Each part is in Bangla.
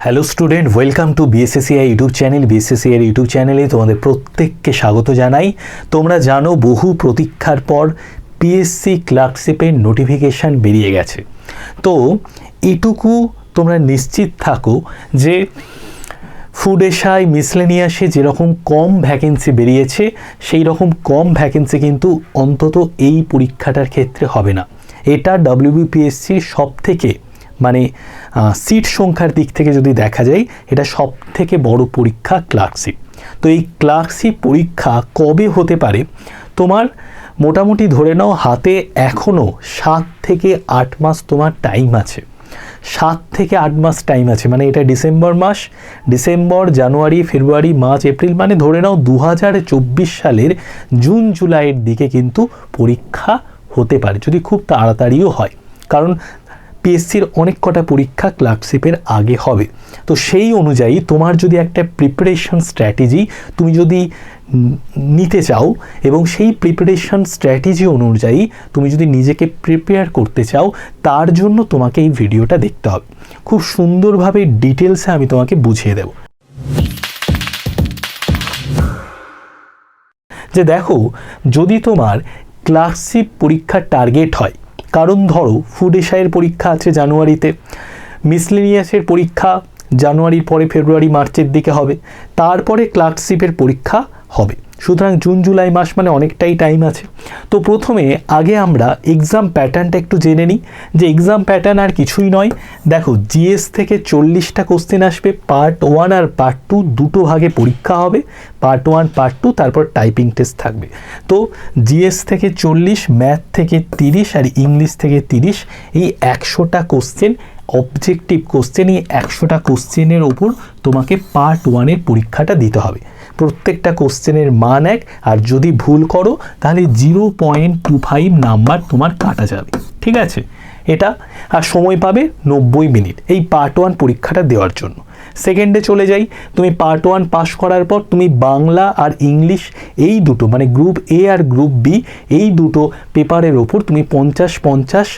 Hello student welcome to BSACI YouTube channel BSACI YouTube চ্যানেলে তোমাদের প্রত্যেককে স্বাগত জানাই। তোমরা জানো, বহু প্রতীক্ষার পর পিএসসি ক্লার্কশিপের নোটিফিকেশান বেরিয়ে গেছে। তো, এটুকু তোমরা নিশ্চিত থাকো যে ফুড এশায় মিসলেনিয়াসে যেরকম কম ভ্যাকেন্সি বেরিয়েছে, সেই রকম কম ভ্যাকেন্সি কিন্তু অন্তত এই পরীক্ষাটার ক্ষেত্রে হবে না। এটা ডব্লিউবিপিএসসির সব থেকে মানে সিট সংখ্যার দিক থেকে যদি দেখা যায়, এটা সব থেকে বড় পরীক্ষা ক্লার্কশিপ তো এই ক্লার্কশিপ পরীক্ষা কবে হতে পারে? তোমার মোটামুটি ধরে নাও হাতে এখনও সাত থেকে আট মাস তোমার টাইম আছে। সাত থেকে আট মাস টাইম আছে মানে এটা ডিসেম্বর মাস। December, January, February, March, April মানে ধরে নাও দু হাজার চব্বিশ সালের জুন, জুলাইয়ের দিকে কিন্তু পরীক্ষা হতে পারে, যদি খুব তাড়াতাড়িও হয়। কারণ পিএসসির অনেক কটা পরীক্ষা ক্লার্কশিপের আগে হবে। তো সেই অনুযায়ী তোমার যদি একটা প্রিপারেশন স্ট্র্যাটেজি তুমি যদি নিতে চাও এবং সেই প্রিপারেশন স্ট্র্যাটেজি অনুযায়ী তুমি যদি নিজেকে প্রিপেয়ার করতে চাও, তার জন্য তোমাকে এই ভিডিওটা দেখতে হবে। খুব সুন্দরভাবে ডিটেলসে আমি তোমাকে বুঝিয়ে দেব। যে দেখো, যদি তোমার ক্লার্কশিপ পরীক্ষার টার্গেট হয় কারণ ধরো ফুড এশায়ের পরীক্ষা আছে জানুয়ারিতে। মিসলিনিয়াসের পরীক্ষা জানুয়ারির পরে ফেব্রুয়ারি, মার্চের দিকে হবে। তারপরে ক্লার্কশিপের পরীক্ষা হবে। সুতরাং জুন, জুলাই মাস মানে অনেকটাই টাইম আছে। তো প্রথমে আগে আমরা এক্সাম প্যাটার্নটা একটু জেনে নিই। যে এক্সাম প্যাটার্ন আর কিছুই নয়। দেখো জিএস থেকে চল্লিশটা কোশ্চেন আসবে। পার্ট ওয়ান আর পার্ট টু দুটো ভাগে পরীক্ষা হবে। পার্ট ওয়ান পার্ট টু তারপর টাইপিং টেস্ট থাকবে। তো জিএস থেকে চল্লিশ ম্যাথ থেকে তিরিশ আর ইংলিশ থেকে তিরিশ, এই একশোটা কোশ্চেন অবজেক্টিভ কোশ্চেন এই একশোটা কোশ্চেনের ওপর তোমাকে পার্ট ওয়ানের পরীক্ষাটা দিতে হবে। প্রত্যেকটা কোশ্চেনের মান এক, আর যদি ভুল করো, তাহলে zero point two five number তোমার কাটা যাবে। ঠিক আছে? এটা, আর সময় পাবে নব্বই মিনিট এই পার্ট ওয়ান পরীক্ষাটা দেওয়ার জন্য। সেকেন্ডে চলে যাই, তুমি পার্ট ওয়ান পাস করার পর তুমি বাংলা আর ইংলিশ এই দুটো মানে গ্রুপ এ আর গ্রুপ বি এই দুটো পেপারের ওপর তুমি পঞ্চাশ পঞ্চাশ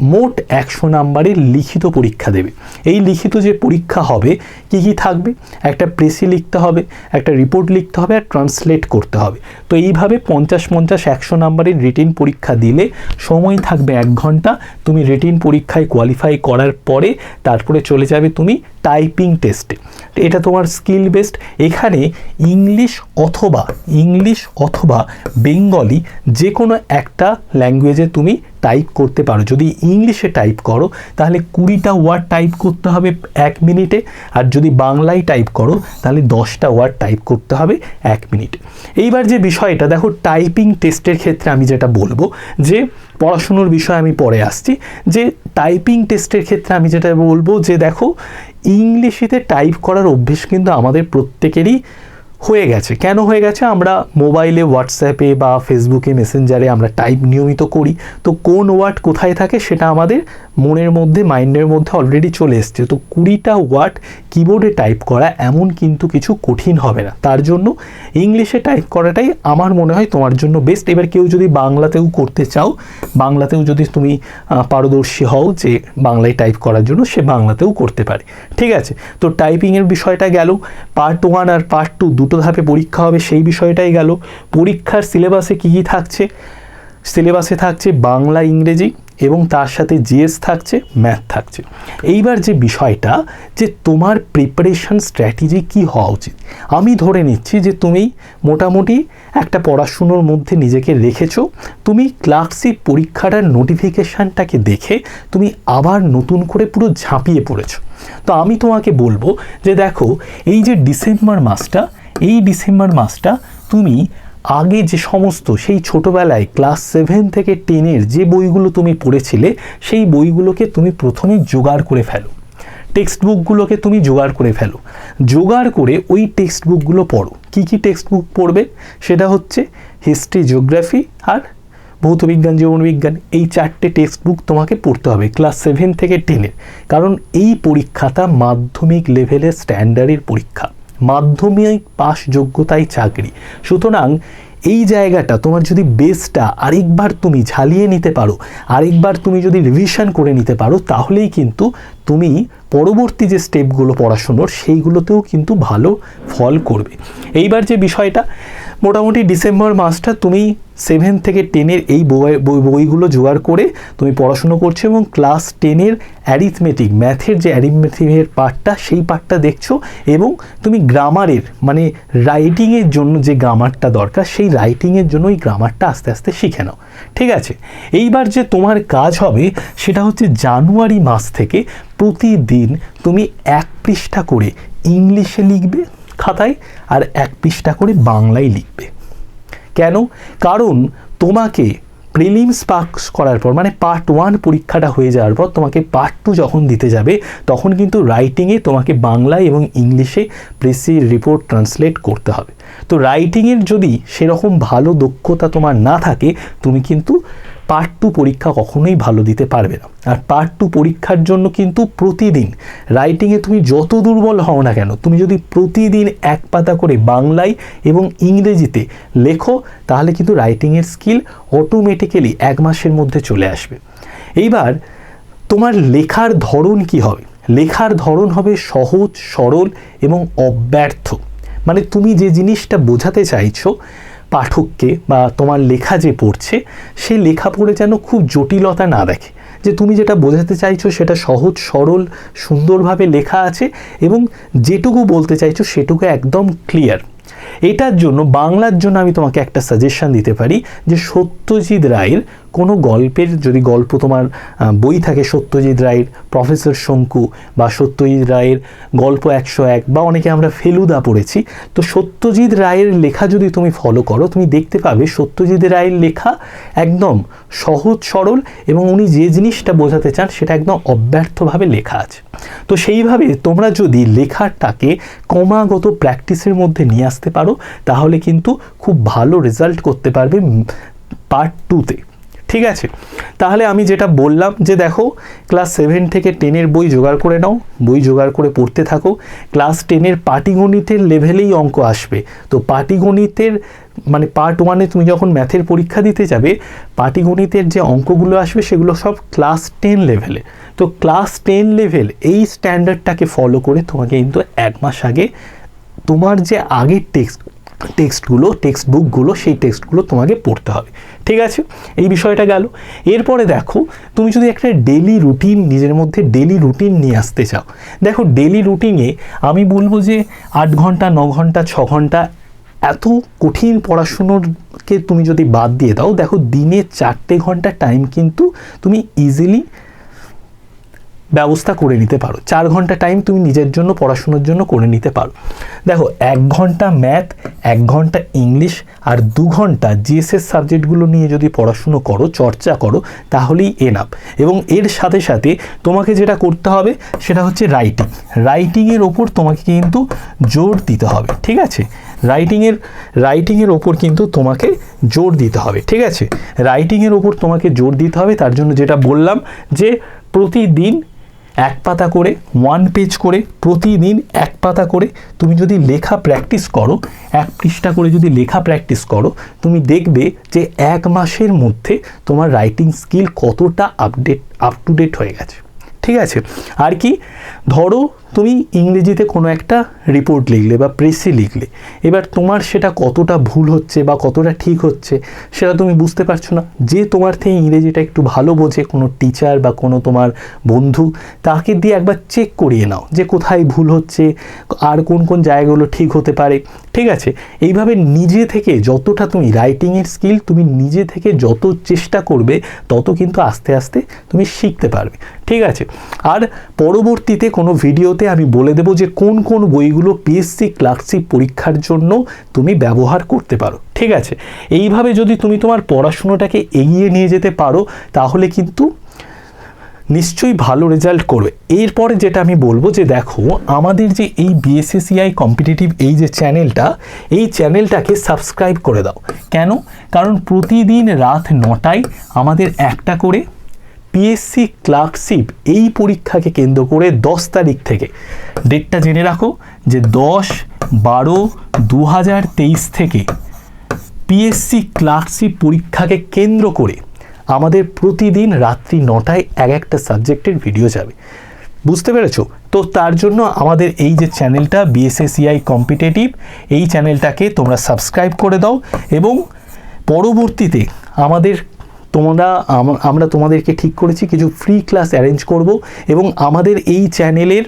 মোট একশো নাম্বারের লিখিত পরীক্ষা দেবে। এই লিখিত যে পরীক্ষা হবে, কি কি থাকবে? একটা প্রেসি লিখতে হবে, একটা রিপোর্ট লিখতে হবে, আর ট্রান্সলেট করতে হবে। তো এইভাবে পঞ্চাশ পঞ্চাশ একশো নাম্বারের রিটিন পরীক্ষা দিলে সময় থাকবে এক ঘণ্টা। তুমি রিটিন পরীক্ষায় কোয়ালিফাই করার পরে তারপরে চলে যাবে তুমি টাইপিং টেস্টে এটা তোমার স্কিল বেসড এখানে ইংলিশ অথবা ইংলিশ অথবা বেঙ্গলি যে কোনো একটা ল্যাঙ্গুয়েজে তুমি টাইপ করতে পারো। যদি ইংলিশে টাইপ করো, তাহলে কুড়িটা ওয়ার্ড টাইপ করতে হবে এক মিনিটে। আর যদি বাংলায় টাইপ করো, তাহলে দশটা ওয়ার্ড টাইপ করতে হবে এক মিনিটে। এইবার যে বিষয়টা, দেখো টাইপিং টেস্টের ক্ষেত্রে আমি যেটা বলব, যে পড়াশুনোর বিষয়ে আমি পরে আসছি, যে টাইপিং টেস্টের ক্ষেত্রে আমি যেটা বলব, যে দেখো ইংলিশিতে টাইপ করার অভ্যেস কিন্তু আমাদের প্রত্যেকেরই হয়ে গেছে। কেন হয়ে গেছে? আমরা মোবাইলে হোয়াটসঅ্যাপে বা ফেসবুকে মেসেঞ্জারে আমরা টাইপ নিয়মিত করি। তো কোন ওয়ার্ড কোথায় থাকে সেটা আমাদের মনের মধ্যে মাইন্ডের মধ্যে অলরেডি চলে এসছে। তো কুড়িটা ওয়ার্ড কিবোর্ডে টাইপ করা এমন কিন্তু কিছু কঠিন হবে না। তার জন্য ইংলিশে টাইপ করাটাই আমার মনে হয় তোমার জন্য বেস্ট এবার কেউ যদি বাংলাতেও করতে চাও, বাংলাতেও যদি তুমি পারদর্শী হও যে বাংলায় টাইপ করার জন্য, সে বাংলাতেও করতে পারে। ঠিক আছে? তো টাইপিংয়ের বিষয়টা গেল। পার্ট ওয়ান আর পার্ট টু দুটো ধাপে পরীক্ষা হবে, সেই বিষয়টাই গেল। পরীক্ষার সিলেবাসে কী কী থাকছে? সিলেবাসে থাকছে বাংলা, ইংরেজি এবং তার সাথে জিএস থাকছে ম্যাথ থাকছে। এইবার যে বিষয়টা যে তোমার প্রিপারেশন স্ট্র্যাটেজি কি হওয়া উচিত? আমি ধরে নিচ্ছি যে তুমি মোটামুটি একটা পড়াশুনোর মধ্যে নিজেকে রেখেছো, তুমি ক্লার্কশিপ পরীক্ষাটার নোটিফিকেশানটাকে দেখে তুমি আবার নতুন করে পুরো ঝাঁপিয়ে পড়েছো। তো আমি তোমাকে বলব যে দেখো, এই যে ডিসেম্বর মাসটা এই ডিসেম্বর মাসটা তুমি আগে যে সমস্ত সেই ছোটোবেলায় ক্লাস সেভেন থেকে টেনের যে বইগুলো তুমি পড়েছিলে, সেই বইগুলোকে তুমি প্রথমেই জোগাড় করে ফেলো। টেক্সট বুকগুলোকে তুমি জোগাড় করে ফেলো। জোগাড় করে ওই টেক্সট বুকগুলো পড়ো। কী কী টেক্সট বুক পড়বে? সেটা হচ্ছে হিস্ট্রি, জিওগ্রাফি আর ভৌতবিজ্ঞান জীবনবিজ্ঞান এই চারটে টেক্সট বুক তোমাকে পড়তে হবে ক্লাস সেভেন থেকে টেনের। কারণ এই পরীক্ষাটা মাধ্যমিক লেভেলের স্ট্যান্ডার্ডের পরীক্ষা। মাধ্যমিক পাস যোগ্যতাই চাকরি। সুতরাং এই জায়গাটা তোমার যদি বেসটা আরেকবার তুমি ঝালিয়ে নিতে পারো, আরেকবার তুমি যদি রিভিশন করে নিতে পারো, তাহলেই কিন্তু তুমি পরবর্তী যে স্টেপগুলো পড়াশুনোর, সেইগুলোতেও কিন্তু ভালো ফল করবে। এইবার যে বিষয়টা মোটামুটি ডিসেম্বর মাসটা তুমি সেভেন থেকে টেনের এই বই, বই- বইগুলো জোগাড় করে তুমি পড়াশুনো করছ এবং ক্লাস টেনের অ্যারিথমেটিক ম্যাথের যে অ্যারিথমেটিকের পার্টটা সেই পার্টটা দেখছ এবং তুমি গ্রামারের মানে রাইটিংয়ের জন্য যে গ্রামারটা দরকার, সেই রাইটিংয়ের জন্য এই গ্রামারটা আস্তে আস্তে শিখে নাও। ঠিক আছে? এইবার যে তোমার কাজ হবে, সেটা হচ্ছে জানুয়ারি মাস থেকে প্রতিদিন তুমি এক পৃষ্ঠা করে ইংলিশে লিখবে খাতায় আর এক পৃষ্ঠা করে বাংলায় লিখবে। কেন? কারণ তোমাকে প্রিলিমস পাস করার পর মানে পার্ট ওয়ান পরীক্ষাটা হয়ে যাওয়ার পর, তোমাকে পার্ট টু যখন দিতে যাবে, তখন কিন্তু রাইটিংয়ে তোমাকে বাংলায় এবং ইংলিশে প্রেসি রিপোর্ট ট্রান্সলেট করতে হবে। তো রাইটিংয়ের যদি সেরকম ভালো দক্ষতা তোমার না থাকে, তুমি কিন্তু পার্ট টু পরীক্ষা কখনোই ভালো দিতে পারবে না। আর পার্ট টু পরীক্ষার জন্য কিন্তু প্রতিদিন রাইটিংয়ে তুমি যত দুর্বল হও না কেন, তুমি যদি প্রতিদিন এক পাতা করে বাংলায় এবং ইংরেজিতে লেখো, তাহলে কিন্তু রাইটিংয়ের স্কিল অটোমেটিক্যালি এক মাসের মধ্যে চলে আসবে। এইবার তোমার লেখার ধরন কি হবে? লেখার ধরন হবে সহজ, সরল এবং অব্যর্থ। মানে তুমি যে জিনিসটা বোঝাতে চাইছো পাঠককে বা তোমার লেখা যে পড়ছে সে লেখা পড়ে যেন খুব জটিলতা না দেখে। যে তুমি যেটা বোঝাতে চাইছো সেটা সহজ, সরল, সুন্দরভাবে লেখা আছে এবং যেটুকু বলতে চাইছো সেটুকু একদম ক্লিয়ার এটার জন্য বাংলার জন্য আমি তোমাকে একটা সাজেশন দিতে পারি যে সত্যজিৎ রায়ের কোনো গল্পের যদি গল্প তোমার বই থাকে সত্যজিৎ রায়ের, প্রফেসর শঙ্কু বা সত্যজিৎ রায়ের গল্প একশো এক বা অনেকে আমরা ফেলুদা পড়েছি, তো সত্যজিৎ রায়ের লেখা যদি তুমি ফলো করো, তুমি দেখতে পাবে সত্যজিৎ রায়ের লেখা একদম সহজ সরল এবং উনি যে জিনিসটা বোঝাতে চান সেটা একদম অব্যর্থভাবে লেখা আছে। তো সেইভাবে তোমরা যদি লেখাটাকে ক্রমাগত প্র্যাকটিসের মধ্যে নিয়ে আসতে পারো তাহলে কিন্তু খুব ভালো রেজাল্ট করতে পারবে পার্ট টুতে ঠিক আছে? তাহলে আমি যেটা বললাম যে দেখো ক্লাস সেভেন থেকে টেনের বই জোগাড় করে নাও, বই জোগাড় করে পড়তে থাকো। ক্লাস টেনের পাটিগণিতের লেভেলেই অঙ্ক আসবে। তো পাটিগণিতের মানে পার্ট ওয়ানে তুমি যখন ম্যাথের পরীক্ষা দিতে যাবে, পাটিগণিতের যে অঙ্কগুলো আসবে সেগুলো সব ক্লাস টেন লেভেলে তো ক্লাস টেন লেভেল এই স্ট্যান্ডার্ডটাকে ফলো করে তোমাকে কিন্তু এক মাস আগে তোমার যে আগের টেক্সট টেক্সটগুলো টেক্সট বুকগুলো সেই টেক্সটগুলো তোমাকে পড়তে হবে। ঠিক আছে? এই বিষয়টা গেল। এরপরে দেখো, তুমি যদি একটা ডেলি রুটিন নিজের মধ্যে ডেলি রুটিন নিয়ে আসতে চাও। দেখো ডেলি রুটিনে আমি বলব যে আট ঘণ্টা, ন ঘণ্টা, ছ ঘণ্টা এত কঠিন পড়াশুনোরকে তুমি যদি বাদ দিয়ে দাও, দেখো, দিনে চারটে ঘণ্টা টাইম কিন্তু তুমি ইজিলি ব্যবস্থা করে নিতে পারো। চার ঘণ্টা টাইম তুমি নিজের জন্য, পড়াশোনার জন্য করে নিতে পারো। দেখো, এক ঘণ্টা ম্যাথ এক ঘণ্টা ইংলিশ আর দু ঘণ্টা জিএসএস সাবজেক্টগুলো নিয়ে যদি পড়াশুনো করো, চর্চা করো, তাহলেই এনাফ এবং এর সাথে সাথে তোমাকে যেটা করতে হবে, সেটা হচ্ছে রাইটিং রাইটিংয়ের ওপর তোমাকে কিন্তু জোর দিতে হবে, ঠিক আছে? রাইটিংয়ের রাইটিংয়ের ওপর কিন্তু তোমাকে জোর দিতে হবে, ঠিক আছে? রাইটিংয়ের ওপর তোমাকে জোর দিতে হবে, তার জন্য যেটা বললাম যে প্রতিদিন এক পাতা করে ওয়ান পেজ করে, প্রতিদিন এক পাতা করে, তুমি যদি লেখা প্র্যাকটিস করো, এক পৃষ্ঠা করে যদি লেখা প্র্যাকটিস করো, তুমি দেখবে যে এক মাসের মধ্যে তোমার রাইটিং স্কিল কতটা আপডেট আপ টু ডেট হয়ে গেছে। ঠিক আছে? আর কি? ধরো তুমি ইংরেজিতে কোনো একটা রিপোর্ট লিখলে বা প্রেসে লিখলে, এবার তোমার সেটা কতটা ভুল হচ্ছে বা কতটা ঠিক হচ্ছে সেটা তুমি বুঝতে পারছ না। যে তোমার থেকে ইংরেজিটা একটু ভালো বোঝে কোনো টিচার বা কোনো তোমার বন্ধু, তাকে দিয়ে একবার চেক করিয়ে নাও যে কোথায় ভুল হচ্ছে, আর কোন কোন জায়গাগুলো ঠিক হতে পারে। ঠিক আছে? এইভাবে নিজে থেকে যতটা তুমি রাইটিংয়ের স্কিল তুমি নিজে থেকে যত চেষ্টা করবে, তত কিন্তু আস্তে আস্তে তুমি শিখতে পারবে। ঠিক আছে? আর পরবর্তীতে কোনো ভিডিওতে আমি বলে দেবো যে কোন কোন বইগুলো পিএসসি ক্লার্কশিপ পরীক্ষার জন্য তুমি ব্যবহার করতে পারো। ঠিক আছে? এইভাবে যদি তুমি তোমার পড়াশুনোটাকে এগিয়ে নিয়ে যেতে পারো, তাহলে কিন্তু নিশ্চয়ই ভালো রেজাল্ট করবে। এরপরে যেটা আমি বলব যে দেখো, আমাদের যে এই বিএসএসিআই কম্পিটিটিভ এই যে চ্যানেলটা এই চ্যানেলটাকে সাবস্ক্রাইব করে দাও। কেন? কারণ প্রতিদিন রাত নটায় আমাদের একটা করে পিএসসি ক্লার্কশিপ এই পরীক্ষাকে কেন্দ্র করে দশ তারিখ থেকে। ডেটটা জেনে রাখো যে দশ বারো দু থেকে পিএসসি ক্লার্কশিপ পরীক্ষাকে কেন্দ্র করে আমাদের প্রতিদিন রাত্রি নটায় এক একটা সাবজেক্টের ভিডিও যাবে। বুঝতে পেরেছ? তো তার জন্য আমাদের এই যে চ্যানেলটা বিএসএসিআই কম্পিটেটিভ এই চ্যানেলটাকে তোমরা সাবস্ক্রাইব করে দাও এবং পরবর্তীতে আমাদের তোমরা আমরা তোমাদেরকে ঠিক করেছি কিছু ফ্রি ক্লাস অ্যারেঞ্জ করব এবং আমাদের এই চ্যানেলের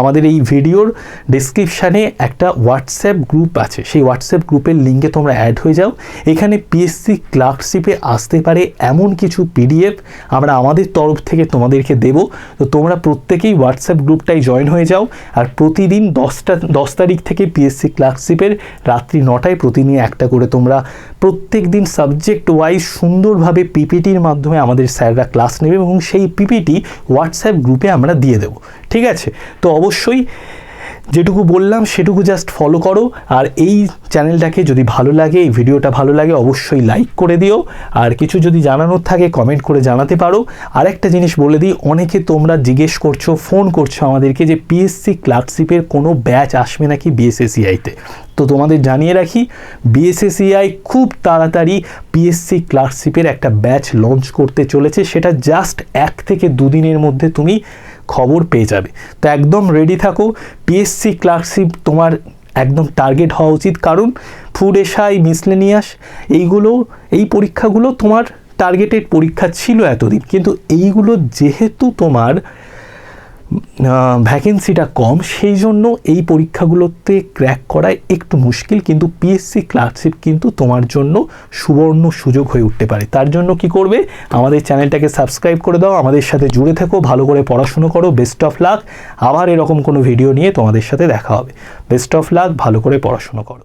আমাদের এই ভিডিওর ডেসক্রিপশানে একটা হোয়াটসঅ্যাপ গ্রুপ আছে। সেই হোয়াটসঅ্যাপ গ্রুপের লিঙ্কে তোমরা অ্যাড হয়ে যাও। এখানে পিএসসি ক্লার্কশিপে আসতে পারে এমন কিছু পিডিএফ আমরা আমাদের তরফ থেকে তোমাদেরকে দেব। তো তোমরা প্রত্যেকেই হোয়াটসঅ্যাপ গ্রুপটাই জয়েন হয়ে যাও। আর প্রতিদিন দশটা, দশ তারিখ থেকে পিএসসি ক্লার্কশিপের রাত্রি নটায় প্রতিদিন একটা করে তোমরা প্রত্যেক দিন সাবজেক্ট ওয়াইজ সুন্দরভাবে পিপিটির মাধ্যমে আমাদের স্যাররা ক্লাস নেবে এবং সেই পিপিটি হোয়াটসঅ্যাপ গ্রুপে আমরা দিয়ে দেবো। ঠিক আছে? তো অবশ্যই যেটুকু বললাম সেটুকু জাস্ট ফলো করো। আর এই চ্যানেলটাকে যদি ভালো লাগে, এই ভিডিওটা ভালো লাগে, অবশ্যই লাইক করে দিও। আর কিছু যদি জানানোর থাকে কমেন্ট করে জানাতে পারো। আর একটা জিনিস বলে দিই, অনেকে তোমরা জিজ্ঞেস করছ ফোন করছ আমাদেরকে যে পিএসসি ক্লার্কশিপের কোনো ব্যাচ আসবে নাকি বিএসএসিআইতে তো? তোমাদের জানিয়ে রাখি বিএসএসিআই খুব তাড়াতাড়ি পিএসসি ক্লার্কশিপের একটা ব্যাচ লঞ্চ করতে চলেছে। সেটা জাস্ট এক থেকে দুদিনের মধ্যে তুমি খবর পেয়ে যাবে। তো একদম রেডি থাকো। পিএসসি ক্লার্কশিপ তোমার একদম টার্গেট হওয়া উচিত। কারণ ফুড এসাই মিসলেনিয়াস এইগুলো, এই পরীক্ষাগুলো তোমার টার্গেটেড পরীক্ষা ছিল এতদিন। কিন্তু এইগুলো যেহেতু তোমার ভ্যাকেন্সিটা কম, সেই জন্য এই পরীক্ষাগুলোতে ক্র্যাক করায় একটু মুশকিল, কিন্তু পিএসসি ক্লার্কশিপ কিন্তু তোমার জন্য সুবর্ণ সুযোগ হয়ে উঠতে পারে। তার জন্য কি করবে? আমাদের চ্যানেলটাকে সাবস্ক্রাইব করে দাও, আমাদের সাথে জুড়ে থেকো, ভালো করে পড়াশুনো করো বেস্ট অফ লাক আবার এরকম কোনো ভিডিও নিয়ে তোমাদের সাথে দেখা হবে। বেস্ট অফ লাক ভালো করে পড়াশুনো করো।